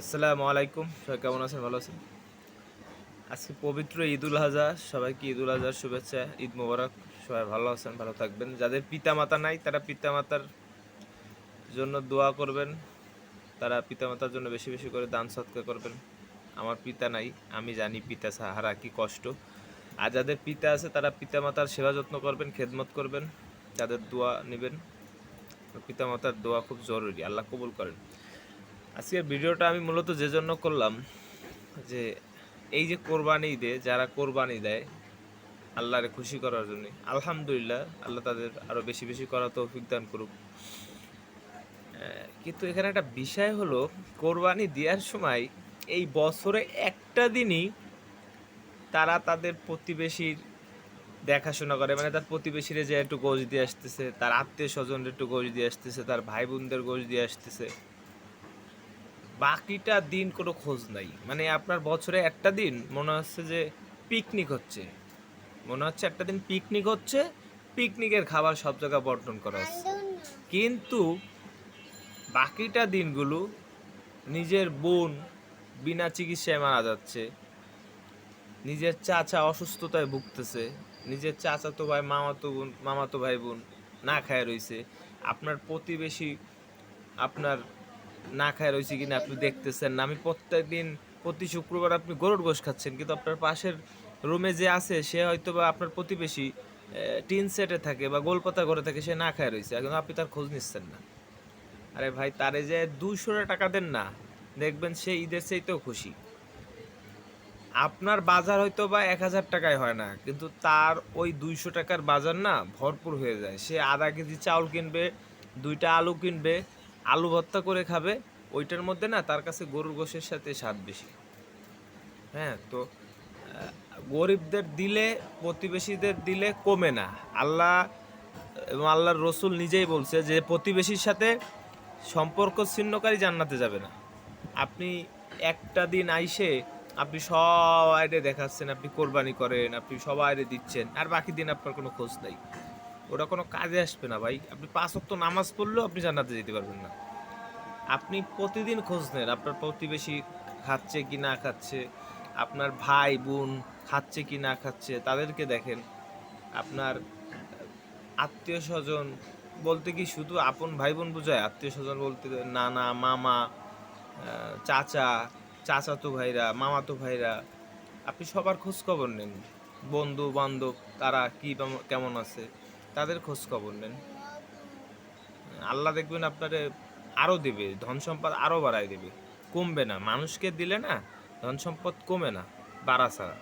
আসসালামু আলাইকুম। সবাই কেমন আছেন? ভালো আছেন? আজকে পবিত্র ঈদ উল আজহা। সবাইকে ঈদ উল আজহার শুভেচ্ছা, ঈদ মোবারক। সবাই ভালো আছেন, ভালো থাকবেন। যাদের পিতামাতা নাই, তারা পিতামাতার জন্য দোয়া করবেন। তারা পিতামাতার জন্য বেশি বেশি করে দান সৎকার করবেন। আমার পিতা নাই, আমি জানি পিতা সাহারা কি কষ্ট। আর যাদের পিতা আছে, তারা পিতামাতার সেবা যত্ন করবেন, খেদমত করবেন। যাদের দোয়া নেবেন, পিতামাতার দোয়া খুব জরুরি। আল্লাহ কবুল করেন। আজকের ভিডিওটা আমি মূলত যে জন্য করলাম যে এই যে কোরবানি ঈদে যারা কোরবানি দেয়, আল্লাহরে খুশি করার জন্য, আলহামদুলিল্লাহ, আল্লাহ তাদের আরও বেশি বেশি করা তৌফিক দান করুক। কিন্তু এখানে একটা বিষয় হলো, কোরবানি দেওয়ার সময় এই বছরে একটা দিনই তারা তাদের প্রতিবেশীর দেখাশোনা করে মানে তার প্রতিবেশীরা যে একটু গোশ দিয়ে আসতেছে, তার আত্মীয় স্বজনরা একটু গোশ দিয়ে আসতেছে, তার ভাই বোনদের গোশ দিয়ে আসতেছে। বাকিটা দিন কোনো খোঁজ নাই। মানে আপনার বছরে একটা দিন, মনে হচ্ছে যে পিকনিক হচ্ছে। মনে হচ্ছে একটা দিন পিকনিক হচ্ছে পিকনিকের খাবার সব জায়গায় বন্টন করা হচ্ছে। কিন্তু বাকিটা দিনগুলো নিজের বোন বিনা চিকিৎসায় মারা যাচ্ছে, নিজের চাচা অসুস্থতায় ভুগতেছে, নিজের চাচাতো ভাই, মামাতো বোন, মামাতো ভাই বোন না খায় রইছে আপনার প্রতিবেশী, আপনার না খায় রয়েছে কিনা আপনি দেখতেছেন না। আমি প্রত্যেক দিন প্রতি শুক্রবার আপনি গরুর গোশ খাচ্ছেন, কিন্তু আপনার পাশের রুমে যে আছে, সে হয়তো বা আপনার প্রতিবেশী টিন সেটে থাকে বা গোলপাতা ঘরে থাকে, সে না খায় রয়েছে। কিন্তু আপনি তার খোঁজ নিচ্ছেন না। আরে ভাই, তারে যে দুশো টাকা দেন না, দেখবেন সে ঈদের চাইতেও খুশি। আপনার বাজার হয়তো বা এক হাজার টাকায় হয় না, কিন্তু তার ওই দুইশো টাকার বাজার না ভরপুর হয়ে যায়। সে আধা কেজি চাউল কিনবে, দুইটা আলু কিনবে আলু ভর্তা করে খাবে, ওইটার মধ্যে না তার কাছে গরুর গোশের সাথে স্বাদ বেশি। হ্যাঁ তো গরিবদের দিলে, প্রতিবেশীদের দিলে কমে না। আল্লাহ এবং আল্লাহর রসুল নিজেই বলছে যে, প্রতিবেশীর সাথে সম্পর্ক ছিন্নকারী জান্নাতে যাবে না। আপনি একটা দিন আইসে, আপনি সবাইরে দেখাচ্ছেন, আপনি কোরবানি করেন, আপনি সবাইরে দিচ্ছেন, আর বাকি দিন আপনার কোনো খোঁজ নাই। ওটা কোনো কাজে আসবে না ভাই। আপনি পাঁচ ওয়াক্ত নামাজ পড়লেও আপনি জান্নাতে যেতে পারবেন না। আপনি প্রতিদিন খোঁজ নেন আপনার প্রতিবেশী খাচ্ছে কি না খাচ্ছে, আপনার ভাই, বোন খাচ্ছে কি না খাচ্ছে, তাদেরকে দেখেন। আপনার আত্মীয় স্বজন বলতে কি শুধু আপন ভাই বোন বোঝায়? আত্মীয় স্বজন বলতে নানা, মামা চাচা, চাচাতো ভাইরা, মামাতো ভাইরা, আপনি সবার খোঁজ খবর নেন। বন্ধু বান্ধব তারা কি কেমন আছে? তাদের খোঁজ খবর নেন। আল্লাহ দেখবেন আপনারে আরও দেবে, ধন সম্পদ আরও বাড়ায় দেবে। কমবে না। মানুষকে দিলে না, ধন সম্পদ কমে না, বাড়া ছাড়া।